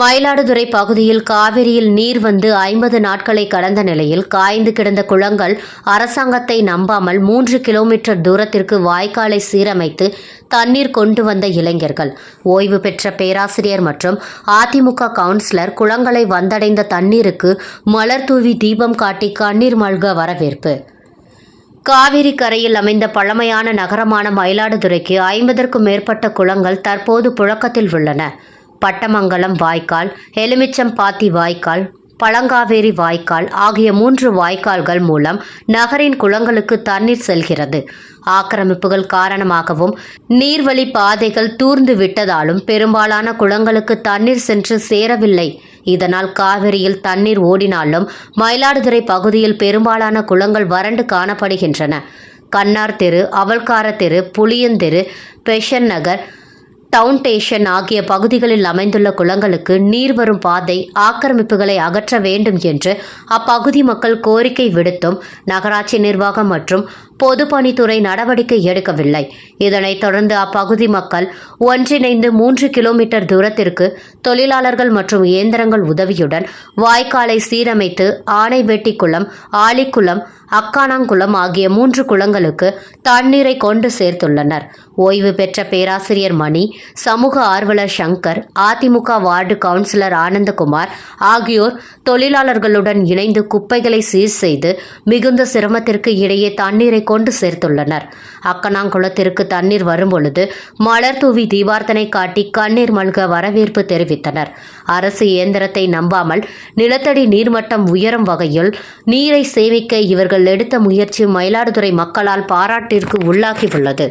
மயிலாடுதுறை பகுதியில் காவிரியில் நீர் வந்து ஐம்பது நாட்களை கடந்த நிலையில் காய்ந்து கிடந்த குளங்கள் அரசாங்கத்தை நம்பாமல் மூன்று கிலோமீட்டர் தூரத்திற்கு வாய்க்காலை சீரமைத்து தண்ணீர் கொண்டு வந்த இளைஞர்கள். ஓய்வு பெற்ற பேராசிரியர் மற்றும் அதிமுக கவுன்சிலர் குளங்களை வந்தடைந்த தண்ணீருக்கு மலர் தூவி தீபம் காட்டி கண்ணீர் மல்க வரவேற்பு. காவிரி கரையில் அமைந்த பழமையான நகரமான மயிலாடுதுறைக்கு ஐம்பதற்கும் மேற்பட்ட குளங்கள் தற்போது புழக்கத்தில் உள்ளன. பட்டமங்கலம் வாய்க்கால் எலுமிச்சம்பாத்தி வாய்க்கால் பழங்காவேரி வாய்க்கால் ஆகிய மூன்று வாய்க்கால்கள் மூலம் நகரின் குளங்களுக்கு தண்ணீர் செல்கிறது. ஆக்கிரமிப்புகள் காரணமாகவும் நீர்வழி பாதைகள் தூர்ந்து விட்டதாலும் பெரும்பாலான குளங்களுக்கு தண்ணீர் சென்று சேரவில்லை. இதனால் காவிரியில் தண்ணீர் ஓடினாலும் மயிலாடுதுறை பகுதியில் பெரும்பாலான குளங்கள் வறண்டு காணப்படுகின்றன. கண்ணார் தெரு அவல்கார தெரு புளியந்தெரு பெஷன் நகர் டவுன் டேஷன் ஆகிய பகுதிகளில் அமைந்துள்ள குளங்களுக்கு நீர் வரும் பாதை ஆக்கிரமிப்புகளை அகற்ற வேண்டும் என்று அப்பகுதி மக்கள் கோரிக்கை விடுத்தும் நகராட்சி நிர்வாகம் மற்றும் பொதுப்பணித்துறை நடவடிக்கை எடுக்கவில்லை. இதனைத் தொடர்ந்து அப்பகுதி மக்கள் ஒன்றிணைந்து மூன்று கிலோமீட்டர் தூரத்திற்கு தொழிலாளர்கள் மற்றும் இயந்திரங்கள் உதவியுடன் வாய்க்காலை சீரமைத்து ஆனைவெட்டி குளம் ஆலிக்குளம் அக்கானாங்குளம் ஆகிய மூன்று குளங்களுக்கு தண்ணீரை கொண்டு சேர்த்துள்ளனர். ஓய்வு பெற்ற பேராசிரியர் மணி சமூக ஆர்வலர் சங்கர் அதிமுக வார்டு கவுன்சிலர் ஆனந்தகுமார் ஆகியோர் தொழிலாளர்களுடன் இணைந்து குப்பைகளை சீர் செய்து மிகுந்த சிரமத்திற்கு இடையே தண்ணீரை கொண்டு சேர்த்துள்ளனர். அக்கனாங்குளத்திற்கு தண்ணீர் வரும்பொழுது மலர் தூவி தீபார்த்தனை காட்டி கண்ணீர் மல்க வரவேற்பு தெரிவித்தனர். அரசு இயந்திரத்தை நம்பாமல் நிலத்தடி நீர்மட்டம் உயரும் வகையில் நீரை சேமிக்க இவர்கள் எடுத்த முயற்சி மயிலாடுதுறை மக்களால் பாராட்டிற்கு உள்ளாகியுள்ளது.